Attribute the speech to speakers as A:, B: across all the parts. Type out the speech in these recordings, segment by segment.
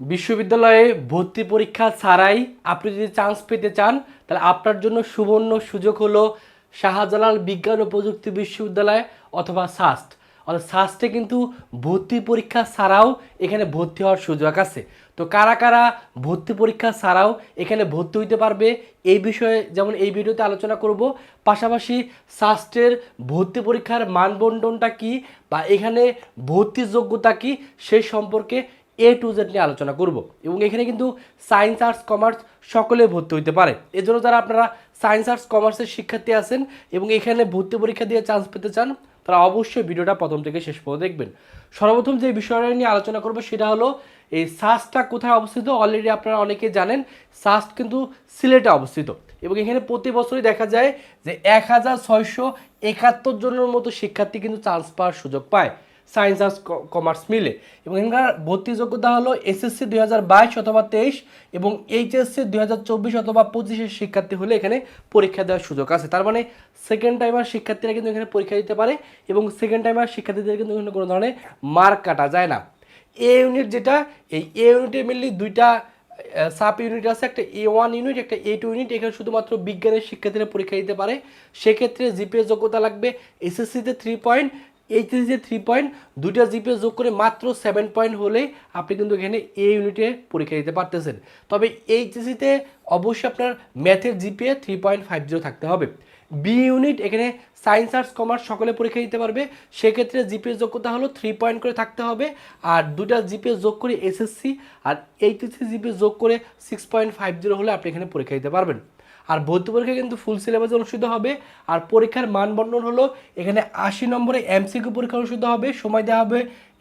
A: বিশ্ববিদ্যালয়ে ভর্তি পরীক্ষা ছাড়াই আপনি যদি চান্স পেতে চান, তাহলে আপনার জন্য সুবর্ণ সুযোগ হলো শাহজালাল বিজ্ঞান ও প্রযুক্তি বিশ্ববিদ্যালয় অথবা সাস্ট অর্থাৎ সাস্টে কিন্তু ভর্তি পরীক্ষা ছাড়াও এখানে ভর্তি হওয়ার সুযোগ আছে। তো কারা কারা ভর্তি পরীক্ষা ছাড়াও এখানে ভর্তি হইতে পারবে, এই বিষয়ে যেমন এই ভিডিওতে আলোচনা করব, পাশাপাশি সাস্টের ভর্তি পরীক্ষার মানবন্টনটা কি বা এখানে ভর্তির যোগ্যতা কি সেই সম্পর্কে এ টু জেড নিয়ে আলোচনা করব এবং এখানে কিন্তু সায়েন্স আর্টস কমার্স সকলে ভর্তি হইতে পারে। এজন্য যারা আপনারা সায়েন্স আর্টস কমার্সের শিক্ষার্থী আছেন এবং এখানে ভর্তি পরীক্ষা দিয়ে চান্স পেতে চান, তারা অবশ্যই ভিডিওটা প্রথম থেকে শেষ পর্যন্ত দেখবেন। সর্বপ্রথম যে বিষয়টা নিয়ে আলোচনা করব সেটা হলো, এই সাস্টটা কোথায় অবস্থিত? অলরেডি আপনারা অনেকে জানেন সাস্ট কিন্তু সিলেটে অবস্থিত। এবং এখানে প্রতি বছরই দেখা যায় যে এক হাজার ছয়শো একাত্তর জনের মতো শিক্ষার্থী কিন্তু চান্স পাওয়ার সুযোগ পায়। সায়েন্স আর্টস কমার্স মিলে। এবং এখানকার ভর্তি যোগ্যতা হলো এসএসসি দুই হাজার বাইশ অথবা তেইশ এবং এইচএসসি দুই হাজার চব্বিশ অথবা পঁচিশের শিক্ষার্থী হলে এখানে পরীক্ষা দেওয়ার সুযোগ আছে। তার মানে সেকেন্ড টাইমার শিক্ষার্থীরা কিন্তু এখানে পরীক্ষা দিতে পারে এবং সেকেন্ড টাইমার শিক্ষার্থীদের কিন্তু এখানে কোনো ধরনের মার্ক কাটা যায় না। এ ইউনিট যেটা, এই এ ইউনিটে মেনলি দুইটা সাব ইউনিট আছে, একটা এ ওয়ান ইউনিট একটা এ টু ইউনিট এখানে শুধুমাত্র বিজ্ঞানের শিক্ষার্থীরা পরীক্ষা দিতে পারে। সেক্ষেত্রে জিপিএস যোগ্যতা লাগবে এসএসসিতে থ্রি পয়েন্ট এইচএসিতে থ্রি পয়েন্ট দুইটা জিপিএস যোগ করে মাত্র সেভেন পয়েন্ট হলে আপনি কিন্তু এখানে এ ইউনিটে পরীক্ষা দিতে পারতেছেন। তবে এইচএসিতে অবশ্যই আপনার ম্যাথের GPA three point five zero থাকতে হবে। বি ইউনিট এখানে সায়েন্স আর্টস কমার্স সকলে পরীক্ষা দিতে পারবে। সেক্ষেত্রে জিপিএস যোগ্যতা হলো থ্রি পয়েন্ট করে থাকতে হবে। আর দুটা জিপিএস যোগ করে এসএসসি আর এইচএসসি জিপিএস যোগ করে সিক্স পয়েন্ট ফাইভ জিরো হলে আপনি এখানে পরীক্ষা দিতে পারবেন। আর ভর্তি পরীক্ষা কিন্তু ফুল সিলেবাস অনুষ্ঠিত হবে। আর পরীক্ষার মানবন্ধন হলো, এখানে আশি নম্বরে এমসিকিউ পরীক্ষা অনুষ্ঠিত হবে, সময় দেওয়া হবে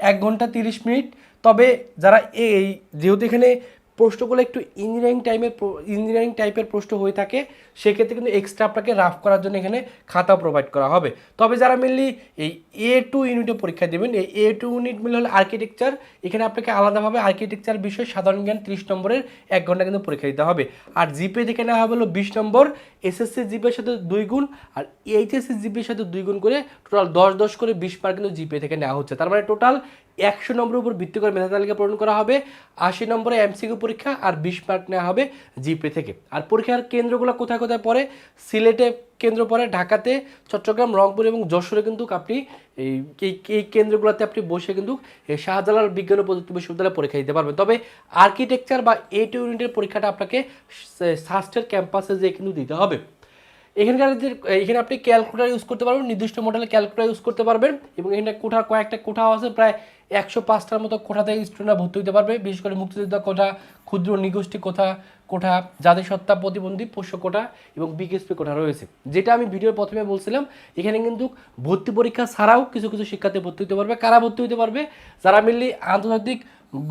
A: এক ঘণ্টা তিরিশ মিনিট। তবে যারা এই, যেহেতু এখানে প্রশ্নগুলো একটু ইঞ্জিনিয়ারিং টাইমের ইঞ্জিনিয়ারিং টাইপের প্রশ্ন হয়ে থাকে, সেক্ষেত্রে কিন্তু এক্সট্রা আপনাকে রাফ করার জন্য এখানে খাতা প্রোভাইড করা হবে। তবে যারা মেনলি এই এ টু ইউনিটে পরীক্ষা দেবেন, এই এ টু ইউনিট মিলে হলো আর্কিটেকচার এখানে আপনাকে আলাদাভাবে আর্কিটেকচার বিষয় সাধারণ জ্ঞান ত্রিশ নম্বরের এক ঘণ্টা কিন্তু পরীক্ষা দিতে হবে। আর জিপে থেকে নেওয়া হবে হলো বিশ নম্বর এসএসসি জিপের সাথে দুই গুণ, আর এইচএসসি জিপের সাথে দুই গুণ করে টোটাল দশ দশ করে বিশ মার্ক কিন্তু জিপে থেকে নেওয়া হচ্ছে। তার মানে টোটাল একশো নম্বরের উপর ভিত্তি করে মেধা তালিকা পূরণ করা হবে, আশি নম্বরে এমসিকিউ পরীক্ষা আর বিশ মার্ক নেওয়া হবে জিপে থেকে। আর পরীক্ষার কেন্দ্রগুলো কোথায় কোথায় পড়ে? সিলেটে কেন্দ্র পড়ে, ঢাকাতে, চট্টগ্রাম, রংপুর এবং যশোরে কিন্তু আপনি এই, এই- কেন্দ্রগুলোতে আপনি বসে কিন্তু শাহজালাল বিজ্ঞান ও প্রযুক্তি বিশ্ববিদ্যালয়ে পরীক্ষা দিতে পারবেন। তবে আর্কিটেকচার বা এইট ইউনিটের পরীক্ষাটা আপনাকে সাস্টের ক্যাম্পাসে যেয়ে কিন্তু দিতে হবে। এখানকার এখানে আপনি ক্যালকুলেটার ইউজ করতে পারবেন, নির্দিষ্ট মডেলের ক্যালকুলেটার ইউজ করতে পারবেন এবং এখানে কোঠা, কয়েকটা কোঠাও আছে, প্রায় একশো পাঁচটার মতো কোঠাতে স্টুডেন্টরা ভর্তি হতে পারবে, বিশেষ করে মুক্তিযোদ্ধা কোঠা, ক্ষুদ্র নিগোষ্ঠী কোঠা কোঠা, জাতিসত্তা প্রতিবন্ধী, পোষ্য কোঠা এবং বিকেএসপি কোঠা রয়েছে। যেটা আমি ভিডিওর প্রথমে বলছিলাম, এখানে কিন্তু ভর্তি পরীক্ষা ছাড়াও কিছু কিছু শিক্ষার্থী ভর্তি হতে পারবে। কারা ভর্তি হতে পারবে? যারা মেনলি আন্তর্জাতিক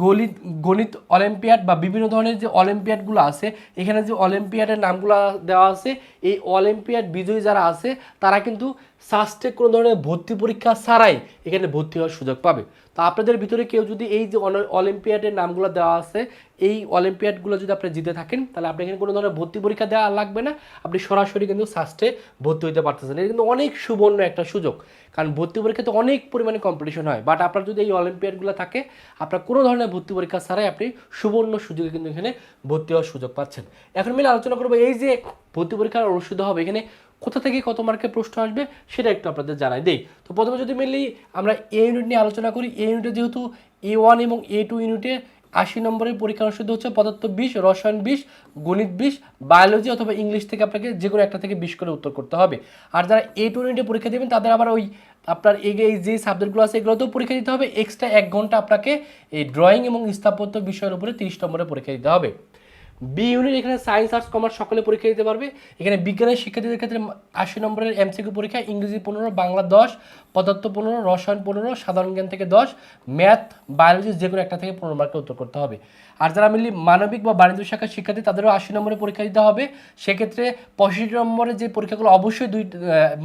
A: গণিত গণিত অলিম্পিয়াড বা বিভিন্ন ধরনের যে অলিম্পিয়াডগুলো আছে, এখানে যে অলিম্পিয়াডের নামগুলো দেওয়া আছে, এই অলিম্পিয়াড বিজয়ী যারা আছে, তারা কিন্তু সাস্টে কোনো ধরনের ভর্তি পরীক্ষা ছাড়াই এখানে ভর্তি হওয়ার সুযোগ পাবে। তো আপনাদের ভিতরে কেউ যদি এই যে অল- অলিম্পিয়াডের নামগুলো দেওয়া আছে, এই অলিম্পিয়াডগুলো যদি আপনি জিতে থাকেন, তাহলে আপনি এখানে কোনো ধরনের ভর্তি পরীক্ষা দেওয়া লাগবে না। আপনি সরাসরি কিন্তু সাস্টে ভর্তি হতে পারতেছেন। এটা কিন্তু অনেক সুবর্ণ একটা সুযোগ। কারণ ভর্তি পরীক্ষাতে অনেক পরিমাণে কম্পিটিশন হয়। বাট আপনার যদি এই অলিম্পিয়াডগুলো থাকে, আপনার কোনো ধরনের ভর্তি পরীক্ষা ছাড়াই আপনি সুবর্ণ সুযোগে কিন্তু এখানে ভর্তি হওয়ার সুযোগ পাচ্ছেন। এখন মিলে আলোচনা করব এই যে ভর্তি পরীক্ষা অনুষ্ঠিত হবে, এখানে কোথা থেকে কত মার্কের প্রশ্ন আসবে সেটা একটু আপনাদের জানাই দেই। তো প্রথমে যদি মেনলি আমরা এ ইউনিট নিয়ে আলোচনা করি এ ইউনিটে যেহেতু এ ওয়ান এবং এ টু ইউনিটে আশি নম্বরের পরীক্ষা অনুষ্ঠিত হচ্ছে, পদার্থ বিশ রসায়ন বিশ গণিত বিশ বায়োলজি অথবা ইংলিশ থেকে আপনাকে যে কোনো একটা থেকে বিশ করে উত্তর করতে হবে। আর যারা এ টু ইউনিটে পরীক্ষা দেবেন, তাদের আবার ওই আপনার এই যে সাবজেক্টগুলো আছে, এগুলোতেও পরীক্ষা দিতে হবে। এক্সট্রা এক ঘণ্টা আপনাকে এই ড্রয়িং এবং স্থাপত্য বিষয়ের উপরে তিরিশ নম্বরে পরীক্ষা দিতে হবে। বি ইউনিট এখানে সায়েন্স আর্টস কমার্স সকলে পরীক্ষা দিতে পারবে। এখানে বিজ্ঞানের শিক্ষার্থীদের ক্ষেত্রে আশি নম্বরের এমসিকিউ পরীক্ষা, ইংরেজি পনেরো, বাংলা দশ, পদার্থ পনেরো, রসায়ন পনেরো, সাধারণ জ্ঞান থেকে দশ ম্যাথ বায়োলজি যে কোনো একটা থেকে পনেরো মার্কে উত্তর করতে হবে। আর যারা মিলি মানবিক বা বাণিজ্য শাখার শিক্ষার্থী, তাদেরও আশি নম্বরে পরীক্ষা দিতে হবে। সেক্ষেত্রে পঁয়ষট্টি নম্বরের যে পরীক্ষাগুলো অবশ্যই দুই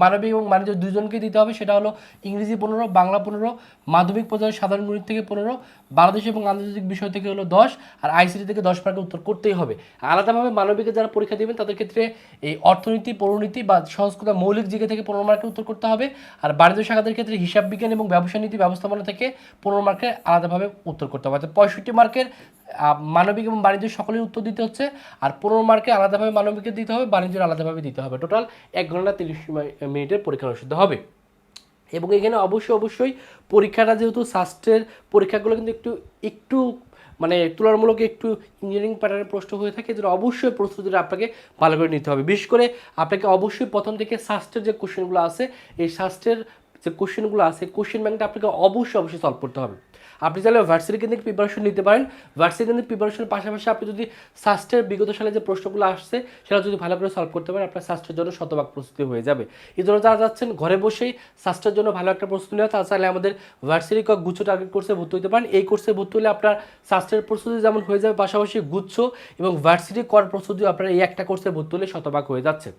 A: মানবিক এবং বাণিজ্য দুজনকে দিতে হবে, সেটা হলো ইংরেজি পনেরো, বাংলা পনেরো, মাধ্যমিক পর্যায়ে সাধারণ গণিত থেকে পনেরো, বাংলাদেশ এবং আন্তর্জাতিক বিষয় থেকে হলো দশ, আর আইসিটি থেকে দশ মার্কের উত্তর করতেই হবে। আলাদাভাবে মানবিকে যারা পরীক্ষা দেবেন, তাদের ক্ষেত্রে এই অর্থনীতি, পৌরনীতি বা সংস্কৃত মৌলিক জিকে থেকে পনেরো মার্কের উত্তর করতে হবে। আর বাণিজ্য শাখাদের ক্ষেত্রে হিসাব বিজ্ঞান এবং ব্যবসা নীতি ব্যবস্থাপনা থেকে পনেরো মার্কের আলাদাভাবে উত্তর করতে হবে। অর্থাৎ পঁয়ষট্টি মার্কের মানবিক এবং বাণিজ্য সকলের উত্তর দিতে হচ্ছে। আর পনেরো মার্কে আলাদাভাবে মানবিকের দিতে হবে, বাণিজ্যের আলাদাভাবে দিতে হবে। টোটাল এক ঘণ্টা তিরিশ মিনিটের পরীক্ষা অনুষ্ঠিত হবে। এবং এখানে অবশ্যই অবশ্যই পরীক্ষাটা যেহেতু শাস্ত্রের পরীক্ষাগুলো কিন্তু একটু একটু মানে তুলনামূলক একটু ইঞ্জিনিয়ারিং প্যাটার্নের প্রশ্ন হয়ে থাকে, যেটা অবশ্যই প্রস্তুতিটা আপনাকে ভালো করে নিতে হবে। বিশেষ করে আপনাকে অবশ্যই প্রথম থেকে স্বাস্থ্যের যে কোশ্চেনগুলো আছে, এই শাস্ত্রের যে কোশ্চেনগুলো আছে, কোশ্চেন ব্যাংকটা আপনাকে অবশ্যই অবশ্যই সলভ করতে হবে। আপনি চাইলে ভার্সিটি কেন্দ্রিক প্রিপারেশন নিতে পারেন। ভার্সিটি কেন্দ্রিক প্রিপারেশনের পাশাপাশি আপনি যদি শাস্ত্রের বিগত সালে যে প্রশ্নগুলো আসছে, সেটা যদি ভালো করে সলভ করতে পারেন, আপনার শাস্ত্রের জন্য শতভাগ প্রস্তুতি হয়ে যাবে। এই জন্য যারা যাচ্ছেন, ঘরে বসেই শাস্ত্রের জন্য ভালো একটা প্রস্তুতি নেওয়া, তারা চাইলে আমাদের ভার্সিটি কক গুচ্ছ টার্গেট কোর্সে ভর্তি হতে পারেন। এই কোর্সে ভর্তি হলে আপনার শাস্ত্রের প্রস্তুতি যেমন হয়ে যাবে, পাশাপাশি গুচ্ছ এবং ভার্সিটি কর প্রস্তুতি আপনার এই একটা কোর্সে ভর্তি হলে শতভাগ হয়ে যাচ্ছে।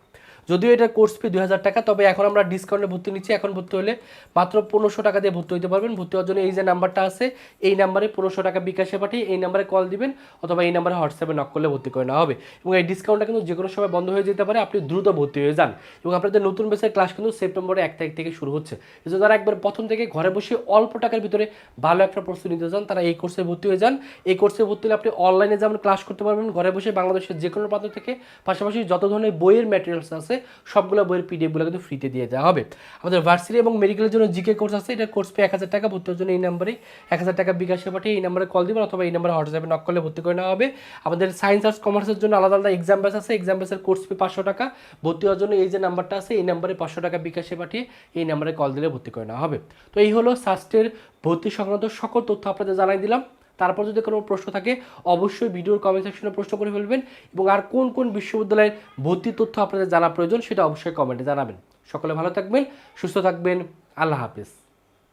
A: যদিও এটা কোর্স ফি দুই হাজার টাকা, তবে এখন আমরা ডিসকাউন্টে ভর্তি নিচ্ছি। এখন ভর্তি হলে মাত্র পনেরোশো টাকা দিয়ে ভর্তি হতে পারবেন। ভর্তি হওয়ার জন্য এই যে নাম্বারটা আছে, এই নাম্বারে পনেরোশো টাকা বিকাশে পাঠিয়ে এই নাম্বারে কল দিবেন, অথবা এই নাম্বারে হোয়াটসঅ্যাপে নক করলে ভর্তি করে নেওয়া হবে। এবং এই ডিসকাউন্টটা কিন্তু যে কোনো সময় বন্ধ হয়ে যেতে পারে, আপনি দ্রুত ভর্তি হয়ে যান। এবং আপনাদের নতুন বেসের ক্লাস কিন্তু সেপ্টেম্বরের এক তারিখ থেকে শুরু হচ্ছে। এই জন্য যারা একবার প্রথম থেকে ঘরে বসে অল্প টাকার ভিতরে ভালো একটা প্রস্তুতি নিতে চান, তারা এই কোর্সে ভর্তি হয়ে যান। এই কোর্সে ভর্তি হলে আপনি অনলাইনে যেমন ক্লাস করতে পারবেন, ঘরে বসে বাংলাদেশের যে কোনো প্রান্ত থেকে, পাশাপাশি যত ধরনের বইয়ের ম্যাটেরিয়ালস আছে সবগুলো বইয়ের পিডিএফগুলো কিন্তু ফ্রিতে দিয়ে দেওয়া হবে। আমাদের ভার্সিটি এবং মেডিকেলের জন্য জিকে কোর্স আছে, এটা কোর্স পে এক হাজার টাকা ভর্তি হওয়ার জন্য এই নাম্বারে এক হাজার টাকা বিকাশে পাঠিয়ে এই নাম্বারে কল দিবেন অথবা এই নাম্বারে হোয়াটসঅ্যাপে নক করলে ভর্তি করে নেওয়া হবে। আমাদের সায়েন্স আর্টস কমার্সের জন্য আলাদা আলাদা এক্সাম বেস আছে এক্সাম বেসের কোর্স ফি পাঁচশো টাকা। ভর্তি হওয়ার জন্য এই যে নাম্বারটা আছে, এই নাম্বারে পাঁচশো টাকা বিকাশে পাঠিয়ে এই নাম্বারে কল দিলে ভর্তি করে নেওয়া হবে। তো এই হলো সাস্টের ভর্তি সংক্রান্ত সকল তথ্য আপনাদের জানাই দিলাম। তারপর যদি কোনো প্রশ্ন থাকে, অবশ্যই ভিডিওর কমেন্ট সেকশনে প্রশ্ন করে ফেলবেন এবং আর কোন কোন বিশ্ববিদ্যালয়ের ভর্তি তথ্য আপনাদের জানা প্রয়োজন সেটা অবশ্যই কমেন্টে জানাবেন। সকলে ভালো থাকবেন, সুস্থ থাকবেন, আল্লাহ হাফিজ।